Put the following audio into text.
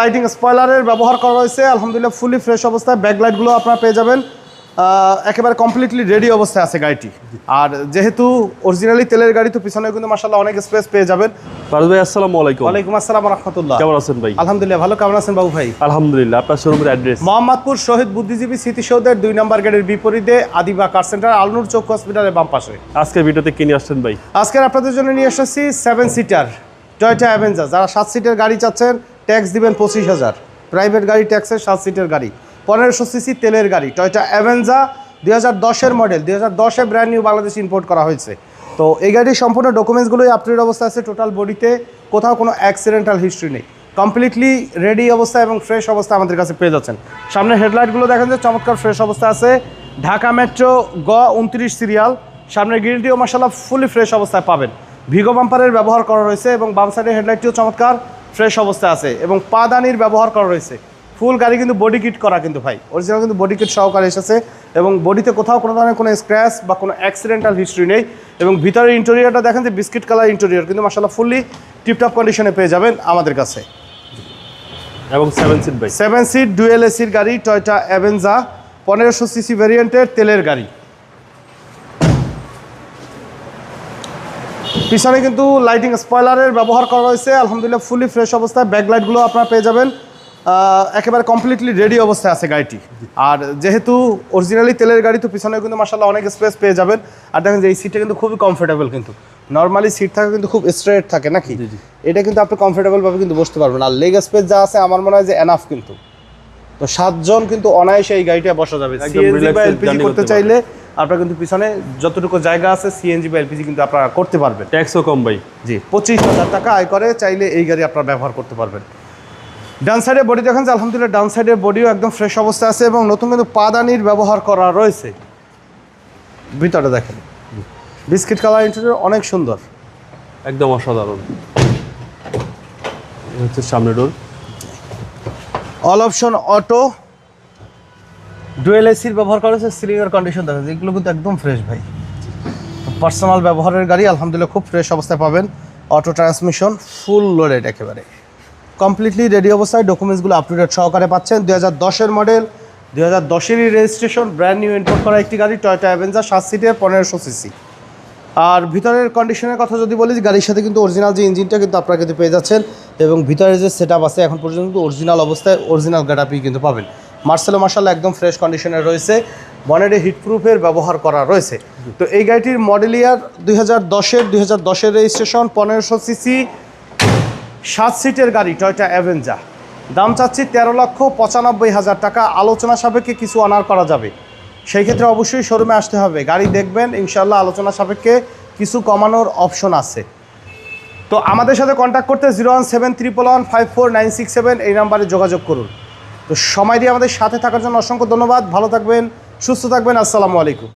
Lighting স্পয়লারের ব্যবহার করা হয়েছে আলহামদুলিল্লাহ ফুলি ফ্রেশ অবস্থায় ব্যাকলাইটগুলো আপনারা পেয়ে যাবেন। একেবারে কমপ্লিটলি রেডি অবস্থায় আছে গাড়িটি। আর যেহেতু অরিজিনালি তেলের গাড়ি তো পিছনে কিন্তু মাসাল্লাহ অনেক স্পেস পেয়ে যাবেন। ফারুজ ভাই আসসালামু আলাইকুম। ওয়ালাইকুম আসসালাম রহমতুল্লাহ। কেমন আছেন ভাই? আলহামদুলিল্লাহ ভালো। কেমন আছেন বাবু ভাই? আলহামদুলিল্লাহ আপনার শোরুমের অ্যাড্রেস মোহাম্মদপুর শহীদ বুদ্ধিজীবী স্মৃতিসৌধের দুই নম্বর গেটের বিপরীতে আদিবা কার সেন্টার আলনুর চৌক হসপিটালের বাম পাশে। আজকের ভিডিওতে কিনে আসছেন ভাই? আজকের আপনাদের জন্য নিয়ে এসেছি সেভেন সিটার টয়টা অ্যাভেঞ্জার যারা সাত সিটের গাড়ি চাচ্ছেন ট্যাক্স দিবেন পঁচিশ হাজার। প্রাইভেট গাড়ি ট্যাক্সের সাত সিটের গাড়ি। পনেরোশো সিসি তেলের গাড়ি। টয়টা অ্যাভেঞ্জা দুই হাজার দশের মডেল। দুই হাজার দশে ব্র্যান্ড নিউ বাংলাদেশ ইম্পোর্ট করা হয়েছে। তো এই গাড়ির সম্পূর্ণ ডকুমেন্টসগুলোই আপডেট অবস্থা আছে টোটাল বডিতে কোথাও কোনো অ্যাক্সিডেন্টাল হিস্ট্রি নেই। কমপ্লিটলি রেডি অবস্থা এবং ফ্রেশ অবস্থা আমাদের কাছে পেয়ে যাচ্ছেন। সামনে হেডলাইটগুলো দেখেন যে চমৎকার ফ্রেশ অবস্থা আছে। ঢাকা মেট্রো গ উনত্রিশ সিরিয়াল সামনের গ্রিলটিও মাসাল্লাহ ফুলি ফ্রেশ অবস্থায় পাবেন। ভিগো বাম্পারের ব্যবহার করা রয়েছে এবং বাম সাইডের হেডলাইটটিও চমৎকার। ফ্রেশ অবস্থায় আছে এবং পাদানির ব্যবহার করা রয়েছে। ফুল গাড়ি কিন্তু বডি কিট করা কিন্তু ভাই। অরিজিনাল কিন্তু বডি কিট সহকারে এসেছে এবং বডিতে কোথাও কোনো ধরনের কোনো স্ক্র্যাচ বা কোনো অ্যাক্সিডেন্টাল হিস্ট্রি নেই এবং ভিতরের ইন্টেরিয়রটা দেখেন যে বিস্কিট কালার ইন্টেরিয়র কিন্তু মাসাল্লাহ ফুললি টিপটপ কন্ডিশনে পেয়ে যাবেন আমাদের কাছে। এবং সেভেন সিট ভাই সেভেন সিট ডুয়েল এসির গাড়ি টয়টা অ্যাভেঞ্জা পনেরোশো সিসি ভ্যারিয়েন্টের তেলের গাড়ি। পিছনে কিন্তু লাইটিং স্পয়লারের ব্যবহার করা হয়েছে। আলহামদুলিল্লাহ ফুলি ফ্রেশ অবস্থায় ব্যাকলাইটগুলো আপনারা পেয়ে যাবেন। একেবারে কমপ্লিটলি রেডি অবস্থায় আছে গাড়িটি। আর যেহেতু অরিজিনালি তেলের গাড়ি তো পিছনে কিন্তু মাসাল্লাহ অনেক স্পেস পেয়ে যাবেন। আর দেখেন যে এই সিটটা কিন্তু খুবই কমফোর্টেবল কিন্তু। নর্মালি সিট থাকে কিন্তু খুব স্ট্রেট থাকে নাকি? এটা কিন্তু আপনি কমফোর্টেবল ভাবে কিন্তু বসতে পারবেন। আর লেগ স্পেস যা আছে আমার মনে হয় যে এনাফ কিন্তু। তো সাতজন কিন্তু অনায়াসে এই গাড়িটা বসা যাবে। করতে চাইলে আপনার কিন্তু পিছনে যতটুকু জায়গা আছে সিএনজি বা এলপিজি কিন্তু আপনারা করতে পারবেন। ট্যাক্সও কম ভাই। জি পঁচিশ হাজার টাকা আয় করে চাইলে এই গাড়ি আপনারা ব্যবহার করতে পারবেন। ডান সাইডে বডি দেখেন যে আলহামদুলিল্লাহ ডান সাইডের বডিও একদম ফ্রেশ অবস্থায় আছে এবং নতুন কিন্তু পাদানির ব্যবহার করা রয়েছে। ভিতরে দেখেন। বিস্কিট কালার ইন্টেরিয়র অনেক সুন্দর। একদম অসাধারণ। হচ্ছে সামনে door all option auto dual এসির ব্যবহার করা হয়েছে সিলিংয়ের কন্ডিশন দেখা যায়। এগুলো কিন্তু একদম ফ্রেশ ভাই। পার্সোনাল ব্যবহারের গাড়ি, আলহামদুলিল্লাহ খুব ফ্রেশ অবস্থায় পাবেন। অটো ট্রান্সমিশন ফুল লোডেড একেবারে। কমপ্লিটলি রেডি অবস্থায় ডকুমেন্টসগুলো আপ টু ডেট সহকারে পাচ্ছেন। দুই হাজার দশের মডেল দুই হাজার দশেরই রেজিস্ট্রেশন ব্র্যান্ড নিউ ইম্পোর্ট করা একটি গাড়ি টয়টা অ্যাভেঞ্জার সাত সিটের পনেরোশো সিসি আর ভিতরের কন্ডিশনের কথা যদি বলি, গাড়ির সাথে কিন্তু অরিজিনাল যে ইঞ্জিনটা কিন্তু আপনারা কিন্তু পেয়ে যাচ্ছেন। এবং ভিতরে যে সেট আছে, এখন পর্যন্ত অরিজিনাল অবস্থায় অরিজিনাল গাড়াপি কিন্তু পাবেন। মার্সেলো মার্শাল একদম ফ্রেশ কন্ডিশনে রয়েছে। বনেটে হিটপ্রুফের ব্যবহার করা রয়েছে। তো এই গাড়িটির মডেল ইয়ার দুই হাজার দশের, দুই হাজার দশের রেজিস্ট্রেশন পনেরোশো সিসি সাত সিটের গাড়ি টয়টা অ্যাভেঞ্জা দাম চাচ্ছি তেরো লক্ষ পঁচানব্বই হাজার টাকা। আলোচনা সাপেক্ষে কিছু অনার করা যাবে। সেই ক্ষেত্রে অবশ্যই শোরুমে আসতে হবে। গাড়ি দেখবেন ইনশাল্লাহ আলোচনা সাপেক্ষে কিছু কমানোর অপশন আছে। তো আমাদের সাথে কন্ট্যাক্ট করতে zero one seven triple one five four nine six seven এই নাম্বারে যোগাযোগ করুন। তো সময় দিয়ে আমাদের সাথে থাকার জন্য অসংখ্য ধন্যবাদ। ভালো থাকবেন, সুস্থ থাকবেন। আসসালামু আলাইকুম।